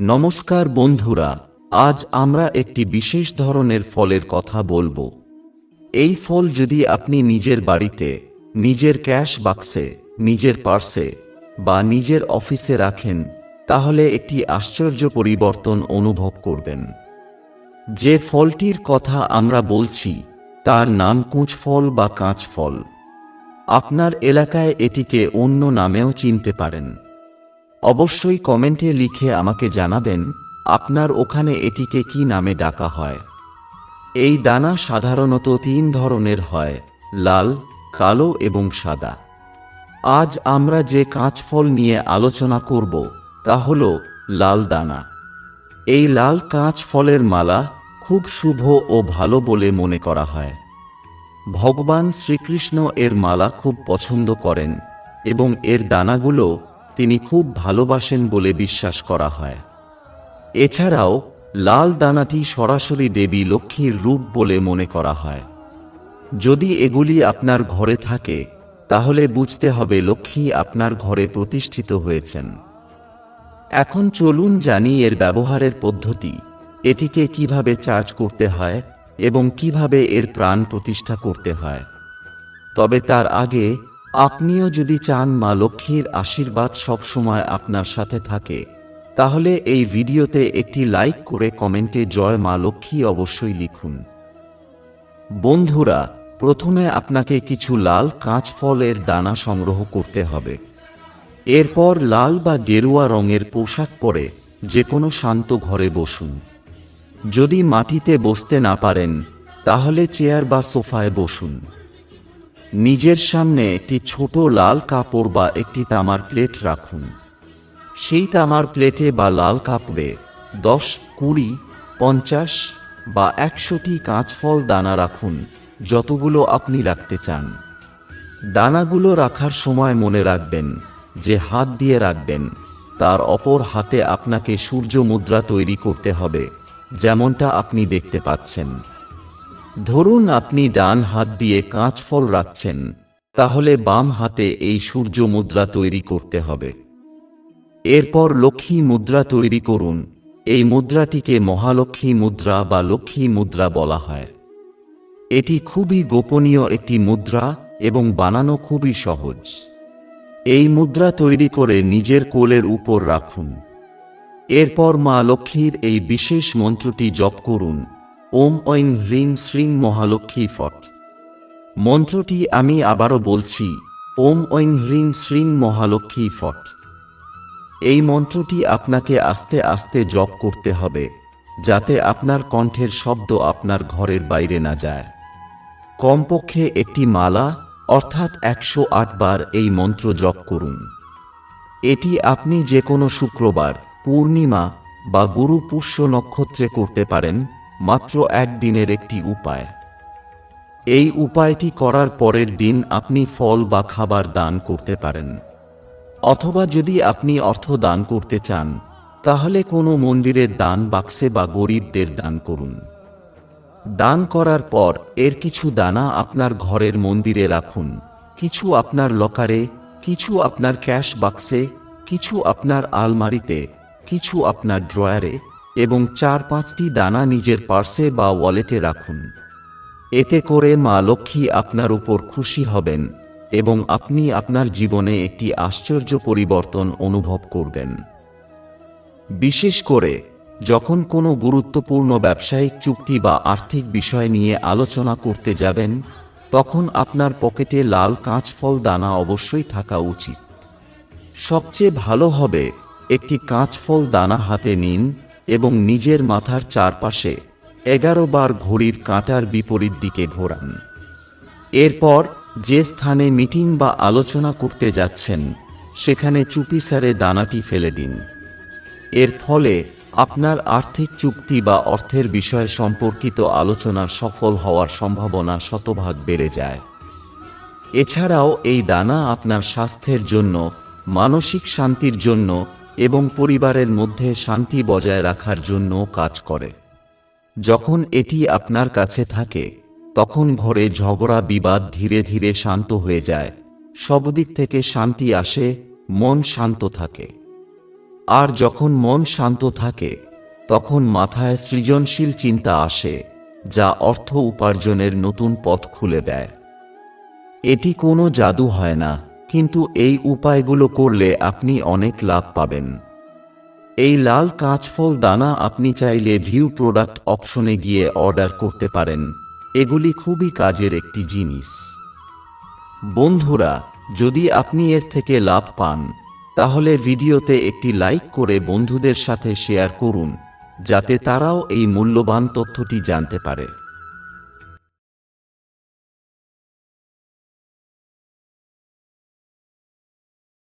নমস্কার বন্ধুরা, আজ আমরা একটি বিশেষ ধরনের ফলের কথা বলব। এই ফল যদি আপনি নিজের বাড়িতে, নিজের ক্যাশ বাক্সে, নিজের পার্সে বা নিজের অফিসে রাখেন, তাহলে একটি আশ্চর্য পরিবর্তন অনুভব করবেন। যে ফলটির কথা আমরা বলছি, তার নাম কুঁচ ফল বা কাঁচ ফল। আপনার এলাকায় এটিকে অন্য নামেও চিনতে পারেন। অবশ্যই কমেন্টে লিখে আমাকে জানাবেন, আপনার ওখানে এটিকে কি নামে ডাকা হয়। এই দানা সাধারণত তিন ধরনের হয়, লাল, কালো এবং সাদা। আজ আমরা যে কাঁচফল নিয়ে আলোচনা করব, তা হল লাল দানা। এই লাল কাঁচ ফলের মালা খুব শুভ ও ভালো বলে মনে করা হয়। ভগবান শ্রীকৃষ্ণ এর মালা খুব পছন্দ করেন এবং এর দানাগুলো তিনি খুব ভালোবাসেন বলে বিশ্বাস করা হয়। এছাড়াও, লাল দানাটি সরাসরি দেবী লক্ষ্মীর রূপ বলে মনে করা হয়। যদি এগুলি আপনার ঘরে থাকে, তাহলে বুঝতে হবে লক্ষ্মী আপনার ঘরে প্রতিষ্ঠিত হয়েছেন। এখন চলুন জানি এর ব্যবহারের পদ্ধতি, এটিকে কীভাবে চার্জ করতে হয় এবং কীভাবে এর প্রাণ প্রতিষ্ঠা করতে হয়। তবে তার আগে আপনিও যদি চান মা লক্ষ্মীর আশীর্বাদ সবসময় আপনার সাথে থাকে, তাহলে এই ভিডিওতে একটি লাইক করে কমেন্টে জয় মা লক্ষ্মী অবশ্যই লিখুন। বন্ধুরা, প্রথমে আপনাকে কিছু লাল কাঁচ ফলের দানা সংগ্রহ করতে হবে। এরপর লাল বা গেরুয়া রঙের পোশাক পরে যে কোনো শান্ত ঘরে বসুন। যদি মাটিতে বসতে না পারেন, তাহলে চেয়ার বা সোফায় বসুন। নিজের সামনে একটি ছোট লাল কাপড় বা একটি তামার প্লেট রাখুন। সেই তামার প্লেটে বা লাল কাপড়ে দশ, কুড়ি, পঞ্চাশ বা একশোটি কাঁচফল দানা রাখুন, যতগুলো আপনি রাখতে চান। দানাগুলো রাখার সময় মনে রাখবেন যে হাত দিয়ে রাখবেন। তার অপর হাতে আপনাকে সূর্য মুদ্রা তৈরি করতে হবে, যেমনটা আপনি দেখতে পাচ্ছেন। ধরুন আপনি ডান হাত দিয়ে কাঁচ ফল রাখছেন, তাহলে বাম হাতে এই সূর্য মুদ্রা তৈরি করতে হবে। এরপর লক্ষ্মী মুদ্রা তৈরি করুন, এই মুদ্রাটিকে মহালক্ষ্মী মুদ্রা বা লক্ষ্মী মুদ্রা বলা হয়। এটি খুবই গোপনীয় একটি মুদ্রা এবং বানানো খুবই সহজ। এই মুদ্রা তৈরি করে নিজের কোলের উপর রাখুন। এরপর মা লক্ষ্মীর এই বিশেষ মন্ত্রটি জপ করুন। ওম ঐং হ্রিং শ্রীং মহালক্ষ্মী ফট। মন্ত্রটি আমি আবারও বলছি, ওম ঐং হ্রিং শ্রীং মহালক্ষ্মী ফট। এই মন্ত্রটি আপনাকে আস্তে আস্তে জপ করতে হবে, যাতে আপনার কণ্ঠের শব্দ আপনার ঘরের বাইরে না যায়। কমপক্ষে একটি মালা, অর্থাৎ একশো আট বার এই মন্ত্র জপ করুন। এটি আপনি যে কোনো শুক্রবার, পূর্ণিমা বা গুরু পুষ্য নক্ষত্রে করতে পারেন মাত্র একদিনের একটি উপায়। এই উপায়টি করার পরের দিন আপনি ফল বা খাবার দান করতে পারেন। অথবা যদি আপনি অর্থ দান করতে চান, তাহলে কোনো মন্দিরের দান বাক্সে বা গরিবদের দান করুন। দান করার পর এর কিছু দানা আপনার ঘরের মন্দিরে রাখুন। কিছু আপনার লকারে, কিছু আপনার ক্যাশ বাক্সে, কিছু আপনার আলমারিতে, কিছু আপনার ড্রয়ারে এবং চার পাঁচটি দানা নিজের পার্সে বা ওয়ালেটে রাখুন। এতে করে মা লক্ষ্মী আপনার উপর খুশি হবেন এবং আপনি আপনার জীবনে একটি আশ্চর্য পরিবর্তন অনুভব করবেন। বিশেষ করে, যখন কোনো গুরুত্বপূর্ণ ব্যবসায়িক চুক্তি বা আর্থিক বিষয় নিয়ে আলোচনা করতে যাবেন, তখন আপনার পকেটে লাল কাঁচফল দানা অবশ্যই থাকা উচিত। সবচেয়ে ভালো হবে, একটি কাঁচফল দানা হাতে নিন এবং নিজের মাথার চারপাশে এগারো বার ঘড়ির কাঁটার বিপরীত দিকে ঘোরান। এরপর যে স্থানে মিটিং বা আলোচনা করতে যাচ্ছেন, সেখানে চুপিসারে দানাটি ফেলে দিন। এর ফলে আপনার আর্থিক চুক্তি বা অর্থের বিষয় সম্পর্কিত আলোচনা সফল হওয়ার সম্ভাবনা শতভাগ বেড়ে যায়। এছাড়াও এই দানা আপনার স্বাস্থ্যের জন্য, মানসিক শান্তির জন্য এবং পরিবারের মধ্যে শান্তি বজায় রাখার জন্য কাজ করে। যখন এটি আপনার কাছে থাকে, তখন ঘরে ঝগড়া বিবাদ ধীরে ধীরে শান্ত হয়ে যায়। সব দিক থেকে শান্তি আসে, মন শান্ত থাকে। আর যখন মন শান্ত থাকে, তখন মাথায় সৃজনশীল চিন্তা আসে, যা অর্থ উপার্জনের নতুন পথ খুলে দেয়। এটি কোনো জাদু হয় না। কিন্তু এই উপায়গুলো করলে আপনি অনেক লাভ পাবেন। এই লাল কাঁচফল দানা আপনি চাইলে ভিউ প্রোডাক্ট অপশনে গিয়ে অর্ডার করতে পারেন। এগুলি খুবই কাজের একটি জিনিস। বন্ধুরা, যদি আপনি এর থেকে লাভ পান, তাহলে ভিডিওতে একটি লাইক করে বন্ধুদের সাথে শেয়ার করুন, যাতে তারাও এই মূল্যবান তথ্যটি জানতে পারে।